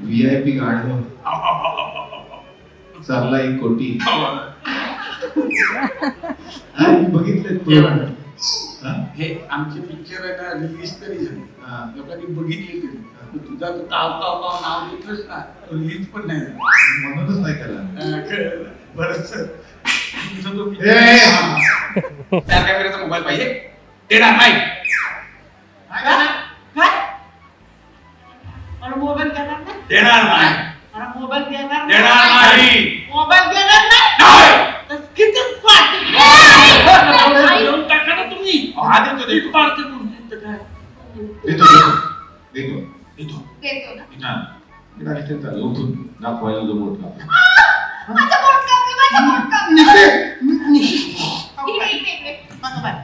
V I P गाडी चालला एक कोटी. हा, बघितले तू. हा? हे? आमचे पिक्चर आहे ना रिलीज तरी झाले. लोकांनी बघितली तरी तुझा तो ताव ताव ताव नाव घेतलंस ना. रिलीज पण नाही म्हणूनच नाही केला कळलं. बरं सर तुमचा तो ए, ए, हा. त्या कॅमेऱ्याचा मोबाईल पाहिजे. देणार नाही. देणार नाही देणार नाही मला मोबाईल देणार देणार नाही मोबाईल देणार नाही नाही. तर किती पार्टी देऊन टाका ना तुम्ही आधी तो देतो पार्टी म्हणून तर काय देतो देतो देतो देतो देतो ना हा. इकडे इथे चाललं, उठून दाखवायला जो मोठा माझं बोट कापलं माझं बोट कापलं इकडे, इकडे, इकडे. बघा बाय.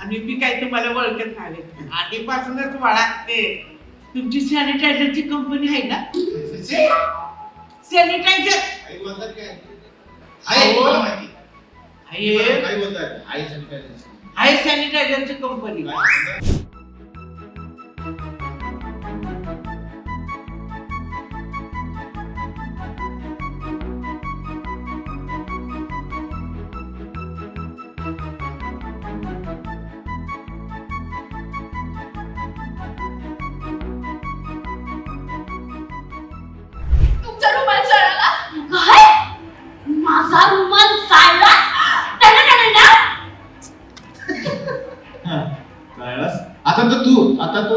आणि मी काय तुम्हाला ओळखत नाही. आधीपासूनच वळखते तुमची सॅनिटायझरची कंपनी आहे ना? सॅनिटायझर आई बोलतात काय? आई. मला माहिती. आहे. काय बोलतात आई सांगितलं आहे सॅनिटायझरची कंपनी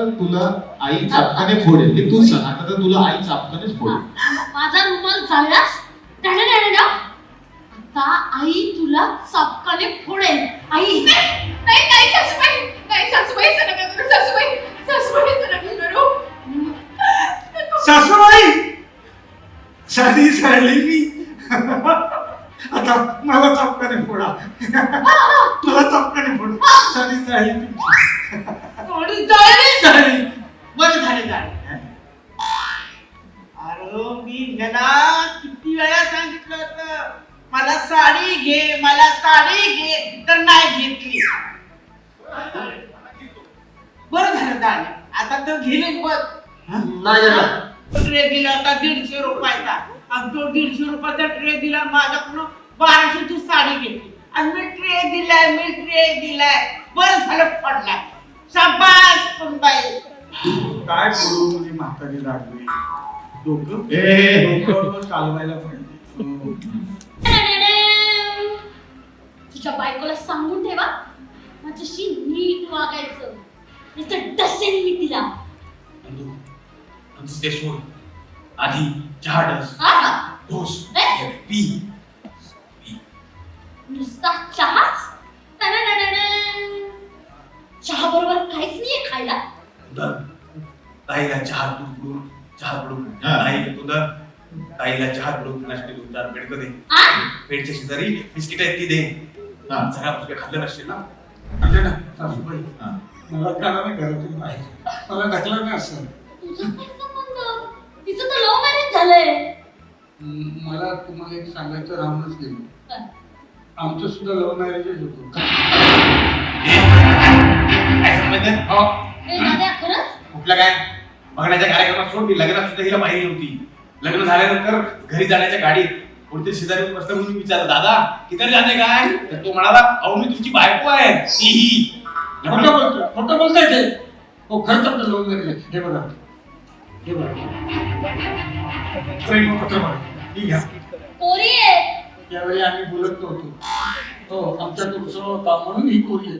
तर तुला आई चापकाने फोडेल हे तू सांग आता तर तुला आई चापकानेच फोडेल माझा रुमाल जाळलास त्याला काय ना? आता आई तुला चपकाने फोडेल आई. नाही नाही सासूबाई. नाही सासूबाई असं नका करू सासूबाई. सासूबाई असं नका करू. सासूबाई! साधी साडली मी. आता मला चपकाने फोडा. मला चपकाने फोडा. साधी तुमची थोडी जळली बरं झाले. झाले अरे मी ह्याला किती वेळा सांगितलं होतं? मला साडी घे मला साडी घे तर नाही घेतली. बरं झालं झालं. आता तो घेईल बघ नाही झालं. ट्रे दिला होता दीडशे रुपयाचा. आणि तो दीडशे रुपयाचा ट्रे दिला माझ्याकडून. बाराशेची साडी घेतली. आणि मी ट्रे दिलाय मी ट्रे दिलाय. बरं झालं पडलाय शाबास. पण बाई काय करू म्हणजे म्हातारी लागली. डोकं ए. डोकं चालवायला पाहिजे तुझ्या बायकोला सांगून ठेवा माझ्याशी नीट वागायचं. नाही डसेन मी तिला. नंदू नंदू ते सोड. आधी चहा डस. हा? ढोस ए? पी. नुसता चहा करून चहा पडून हा. ताई उदर ताईला चहा पडून नाश्ते दोन चार बेडकं दे. आ? बेडच्या शेजारी बिस्किट आहेत ती दे. हा. जरा तुझ्या खाल्लं नसतील ना खाल्लं ना. सासूबाई. हा. मला नाही घरातून बाहेर. मला ढकला नाही असं. तिचं तर लव्ह मॅरेज झालंय. मला तुम्हाला एक सांगायचं राहूनच गेलो? आमचं सुद्धा लव्ह मॅरेजच होतं. कुठलं काय? बघण्याच्या कार्यक्रमात सोड मी. लग्नात सुद्धा हिला पाहिली नव्हती. लग्न झाल्यानंतर घरी जाण्याच्या गाडीत कोणतरी शेजारी प्रश्न म्हणून विचारलं दादा किती जाते काय? तर तो म्हणाला अहो मी तुमची बायको आहे. तीही. खोटं बोलतोय खोटं बोलताय ते. हो मॅरेज आहे हे बघा. हे बघा. प्रेमपत्र बघा. ही घ्या. पोरी आहे. त्यावेळी आम्ही बोलत नव्हतो. हो आमच्या तुमचं होता म्हणून ही कोरी आहे.